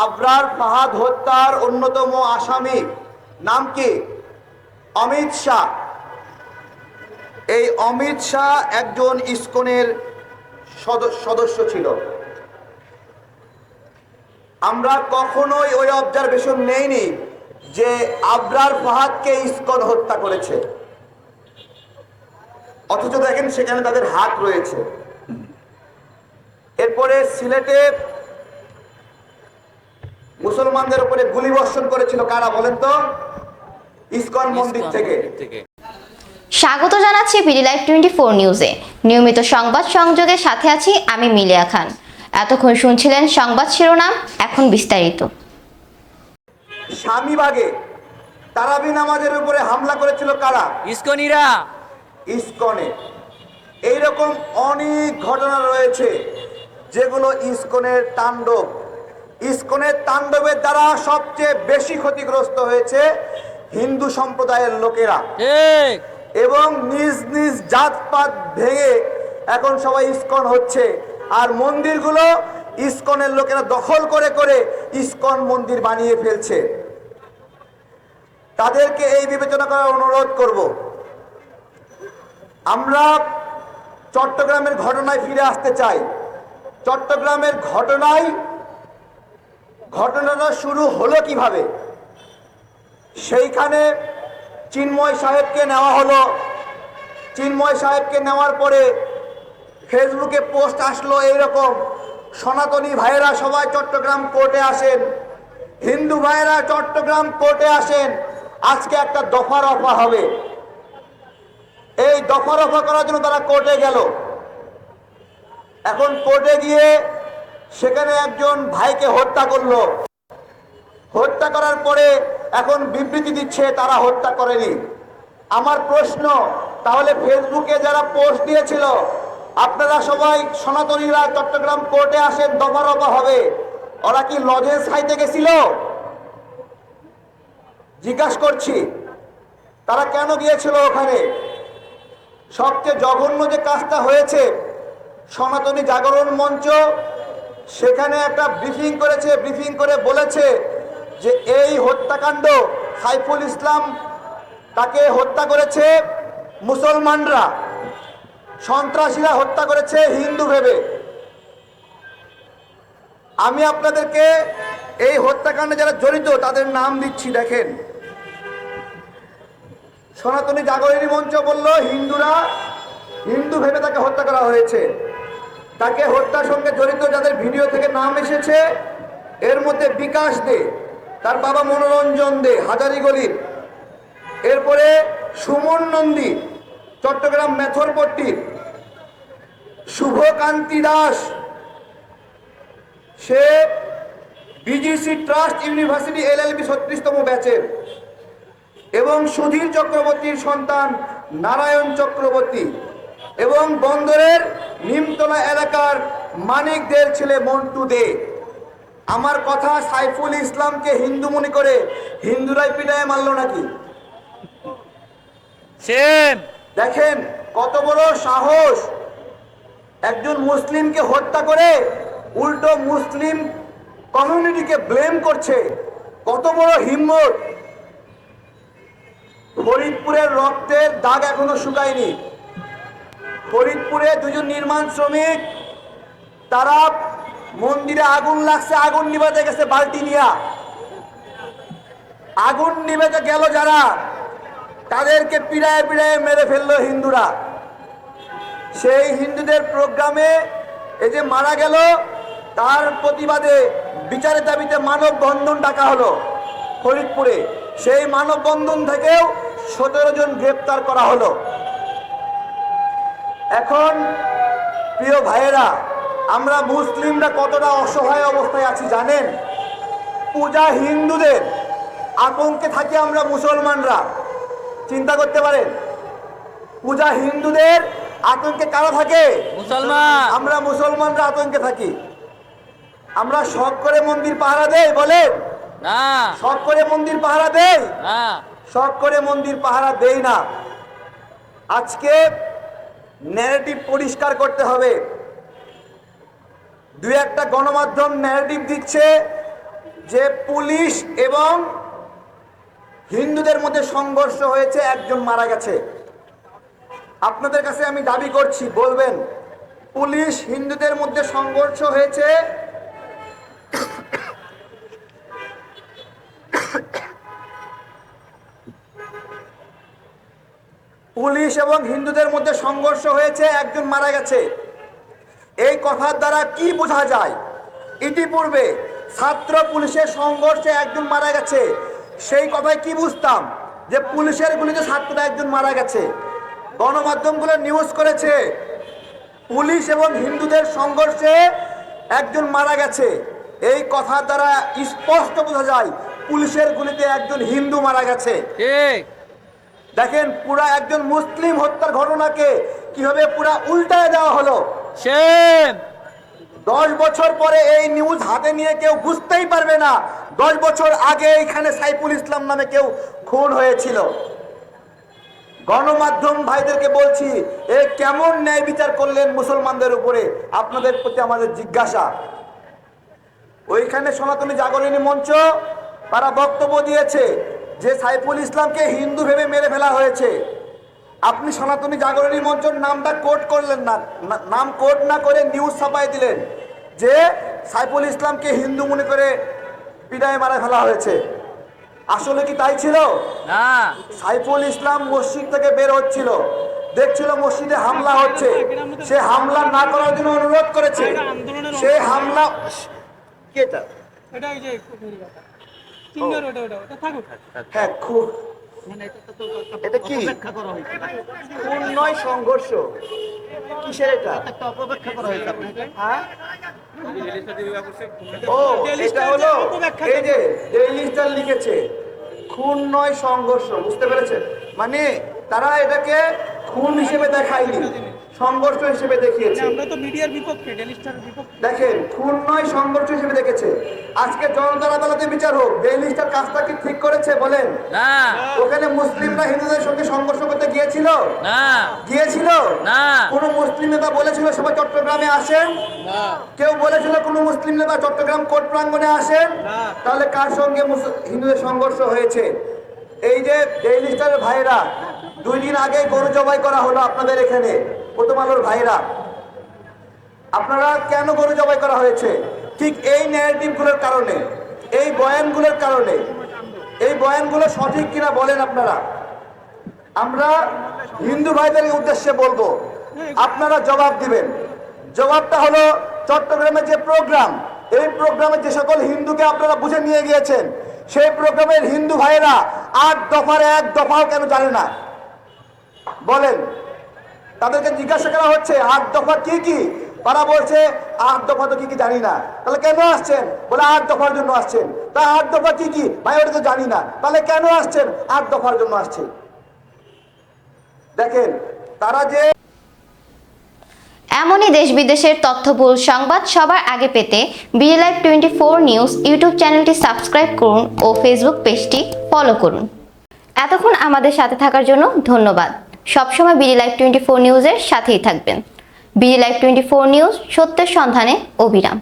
আবরার ফাহাদ হত্যার অন্যতম আসামি নাম কি? অমিত শাহ। এই অমিত শাহ একজন ইসকনের সদ- সদস্য ছিল। আমরা কখনোই ওই অবজারভেশন নেইনি যে আবরার ফাহাদকে ইসকন হত্যা করেছে। অথচ দেখেন সেখানে তাদের হাত রয়েছে। এরপরে সিলেটে মুসলমানদের উপরে গুলি বর্ষণ করেছিল কারা বলেন তো? ইসকন মন্দির থেকে। স্বাগত জানাচ্ছি বিডি লাইভ টোয়েন্টি ফোর নিউজে। নিয়মিত সংবাদ সংযোগের সাথে আছি আমি মিলিয়া খান। এতক্ষণ শুনছিলেন সংবাদ শিরোনাম এখন বিস্তারিত। স্বামীবাগে তারাবি নামাজের উপরে হামলা করেছিল কারা? ইসকনিরা। ইসকনে। এইরকম অনেক ঘটনা রয়েছে যেগুলো ইসকনের তাণ্ডব। ইসকনের তাণ্ডবের দ্বারা সবচেয়ে বেশি ক্ষতিগ্রস্ত হয়েছে হিন্দু সম্প্রদায়ের লোকেরা। এবং নিজ নিজ জাতপাত ভেঙে এখন সবাই ইস্কন হচ্ছে। আর মন্দিরগুলো ইস্কনের লোকেরা দখল করে করে ইস্কন মন্দির বানিয়ে ফেলছে। তাদেরকে এই বিবেচনা করার অনুরোধ করব। আমরা চট্টগ্রামের ঘটনায় ফিরে আসতে চাই। চট্টগ্রামের ঘটনায় ঘটনাটা শুরু হলো কীভাবে? সেইখানে চিন্ময় সাহেবকে নেওয়া হলো। চিন্ময় সাহেবকে নেওয়ার পরে ফেসবুকে পোস্ট আসলো এইরকম। সনাতনী ভাইয়েরা সবাই চট্টগ্রাম কোর্টে আসেন। হিন্দু ভাইয়েরা চট্টগ্রাম কোর্টে আসেন। আজকে একটা দফা রফা হবে। এই দফা রফা করার জন্য তারা কোর্টে গেল। এখন কোর্টে গিয়ে সেখানে একজন ভাইকে হত্যা করল। হত্যা করার পরে এখন বিবৃতি দিচ্ছে তারা হত্যা করেনি। আমার প্রশ্ন, তাহলে ফেসবুকে যারা পোস্ট দিয়েছিল, আপনারা সবাই সনাতনীরা চট্টগ্রাম কোর্টে আসেন, দফা রফা হবে। ওরা কি লজেন্স খাইতে গেছিল? জিজ্ঞাসা করছি। তারা কেন গিয়েছিল ওখানে? সবচেয়ে জঘন্য যে কাজটা হয়েছে, সনাতনী জাগরণ মঞ্চ সেখানে একটা ব্রিফিং করেছে ব্রিফিং করে বলেছে যে এই হত্যাকাণ্ড সাইফুল ইসলাম তাকে হত্যা করেছে মুসলমানরা। সন্ত্রাসীরা হত্যা করেছে হিন্দু ভেবে। আমি আপনাদেরকে এই হত্যাকাণ্ডে যারা জড়িত, তাদের নাম দিচ্ছি, দেখেন। সনাতনী জাগরণী মঞ্চ বলল, হিন্দুরা হিন্দু ভেবে তাকে হত্যা করা হয়েছে। তাকে হত্যার সঙ্গে জড়িত যাদের ভিডিও থেকে নাম এসেছে, এর মধ্যে বিকাশ দে, তার বাবা মনোরঞ্জন দে হাজারিগলির এরপরে সুমন নন্দী, চট্টগ্রাম মেথরপট্টির শুভকান্তি দাস। সে BGC trust university L LLB ছত্রিশতম ব্যাচের এবং সুধীর চক্রবর্তীর সন্তান নারায়ণ চক্রবর্তী। এবং বন্দরের নিমতলা এলাকার মানিকদের ছেলে মন্টু দে। আমার কথা সাইফুল ইসলামকে হিন্দু মনে করে হিন্দুরাই পিটায় মারলো নাকি? দেখেন কত বড় সাহস। একজন মুসলিমকে হত্যা করে উল্টো মুসলিম কমিউনিটিকে ব্লেম করছে। কত বড় হিম্মত। ফরিদপুরের রক্তের দাগ এখনও শুকায়নি। ফরিদপুরে দুজন নির্মাণ শ্রমিক, তারা মন্দিরে আগুন লাগছে, আগুন নিভাতে গেছে বালতি নিয়া। আগুন নিভাতে গেল যারা, তাদেরকে পিড়ায় পিড়ায় মেরে ফেলল হিন্দুরা। সেই হিন্দুদের প্রোগ্রামে এই যে মারা গেল, তার প্রতিবাদে বিচারের দাবিতে মানববন্ধন ডাকা হলো ফরিদপুরে। সেই মানববন্ধন থেকেও সতেরো জন গ্রেপ্তার করা হলো। এখন প্রিয় ভাইয়েরা আমরা মুসলিমরা কতটা অসহায় অবস্থায় আছি জানেন? পূজা হিন্দুদের আতঙ্কে থাকি আমরা মুসলমানরা। চিন্তা করতে পারেন? পূজা হিন্দুদের আতঙ্কে কারা থাকে? মুসলমান! আমরা মুসলমানরা আতঙ্কে থাকি। আমরা শখ করে মন্দির পাহারা দেই বলেন? না। শখ করে মন্দির পাহারা দেই? না। শখ করে মন্দির পাহারা দেই না। আজকে ন্যারেটিভ পরিষ্কার করতে হবে। দুই একটা গণমাধ্যম ন্যারেটিভ দিচ্ছে যে পুলিশ এবং হিন্দুদের মধ্যে সংঘর্ষ হয়েছে, একজন মারা গেছে। আপনাদের কাছে আমি দাবি করছি, বলবেন, পুলিশ হিন্দুদের মধ্যে সংঘর্ষ হয়েছে পুলিশ এবং হিন্দুদের মধ্যে সংঘর্ষ হয়েছে, একজন মারা গেছে। এই কথার দ্বারা কি বোঝা যায়? ইতিপূর্বে ছাত্র পুলিশের সংঘর্ষে একজন মারা গেছে। সেই কথায় কি বুঝতাম? যে পুলিশের গুলিতে ছাত্ররা একজন মারা গেছে। গণমাধ্যমগুলো নিউজ করেছে, পুলিশ এবং হিন্দুদের সংঘর্ষে একজন মারা গেছে। এই কথার দ্বারা স্পষ্ট বোঝা যায়, পুলিশের গুলিতে একজন হিন্দু মারা গেছে। দেখেন পুরা একজন মুসলিম হত্যার ঘটনাকে কীভাবে পুরা উল্টায় দেওয়া হলো। দশ বছর পরে এই নিউজ হাতে নিয়ে কেউ বুঝতেই পারবে না দশ বছর আগে এখানে সাইফুল ইসলাম নামে কেউ খুন হয়েছিল। গণমাধ্যম ভাইদেরকে বলছি এ কেমন ন্যায় বিচার করলেন মুসলমানদের উপরে? আপনাদের প্রতি আমাদের জিজ্ঞাসা। ওইখানে সনাতনী জাগরণী মঞ্চ তারা বক্তব্য দিয়েছে যে সাইফুল ইসলামকে হিন্দু ভেবে মেরে ফেলা হয়েছে। আপনি সনাতনী জাগরণী মঞ্চের নামটা কোট করলেন না নাম কোট না করে নিউজ ছাপাই দিলেন যে সাইফুল ইসলামকে হিন্দু মনে করে পিটায় মারা ফেলা হয়েছে। আসলে কি তাই ছিল? না। সাইফুল ইসলাম মসজিদ থেকে বের হচ্ছিল। দেখছিল মসজিদে হামলা হচ্ছে। সে হামলা না করার জন্য অনুরোধ করেছে। সে হামলা কেটা এটা? ওই যে সিঙ্গার ওটা ওটা ওটা থাকুক। হ্যাঁ খুব মানে এটা কি? অপেক্ষা করা হয়েছে। খুন নয় সংঘর্ষ? কিসের এটা? একটা করা হয়েছে আপনাকে হ্যাঁ? ও এটা হলো এই যে ডেইলি স্টার লিখেছে। খুন নয় সংঘর্ষ বুঝতে পেরেছেন? মানে তারা এটাকে খুন হিসেবে দেখায়নি। সংঘর্ষ হিসেবে দেখিয়েছে। আমরা তো মিডিয়ার বিপক্ষে বিপক্ষে। দেখেন খুন নয় সংঘর্ষ হিসেবে দেখেছে। আজকে জনতার আদালতে বিচার হোক ডেইলি স্টার কাজটা কি ঠিক করেছে বলেন? না। ওখানে মুসলিমরা হিন্দুদের সঙ্গে সংঘর্ষ করতে গিয়েছিল? না। গিয়েছিল? না। কোন মুসলিম নেতা বলেছিল সবাই চট্টগ্রামে আসেন? কেউ বলেছিল কোন মুসলিম নেতা চট্টগ্রাম কোর্ট প্রাঙ্গনে আসেন? তাহলে কার সঙ্গে হিন্দুদের সংঘর্ষ হয়েছে? এই যে ডেইলি স্টারের ভাইরা দুই দিন আগে গরু জবাই করা হলো আপনাদের এখানে। প্রথম আলোর ভাইরা। আপনারা কেন গরু জবাই করা হয়েছে? ঠিক এই ন্যারেটিভগুলোর কারণে, এই বয়ানগুলোর কারণে। এই বয়ানগুলো সঠিক কিনা বলেন আপনারা। আমরা হিন্দু ভাইদের উদ্দেশ্যে বলব, আপনারা জবাব দিবেন। জবাবটা হলো চট্টগ্রামের যে প্রোগ্রাম, এই প্রোগ্রামে যে সকল হিন্দুকে আপনারা বুঝে নিয়ে গিয়েছেন, সেই প্রোগ্রামের হিন্দু ভাইয়েরা আট দফার এক দফাও কেন জানে না? বলেন। তাদেরকে জিজ্ঞাসা করা হচ্ছে, আট দফা কি কি? তারা বলছে, আট দফা তো কি কি জানি না। তাহলে কেন আসছেন? বলে, আট দফার জন্য আসছেন। তা আট দফা কি কি? ভাই, ওটা তো জানি না। তাহলে কেন আসছেন? আট দফার জন্য আসছেন। দেখেন, তারা যে এমনই দেশ বিদেশের তথ্যবহুল সংবাদ সবার আগে পেতে live twenty four news YouTube চ্যানেলটি সাবস্ক্রাইব করুন ও ফেসবুক পেজটি ফলো করুন। এতক্ষণ আমাদের সাথে থাকার জন্য ধন্যবাদ। সবসময় বিডি লাইভ টোয়েন্টি ফোর নিউজের সাথেই থাকবেন। BD live twenty four news সত্যের সন্ধানে অবিরাম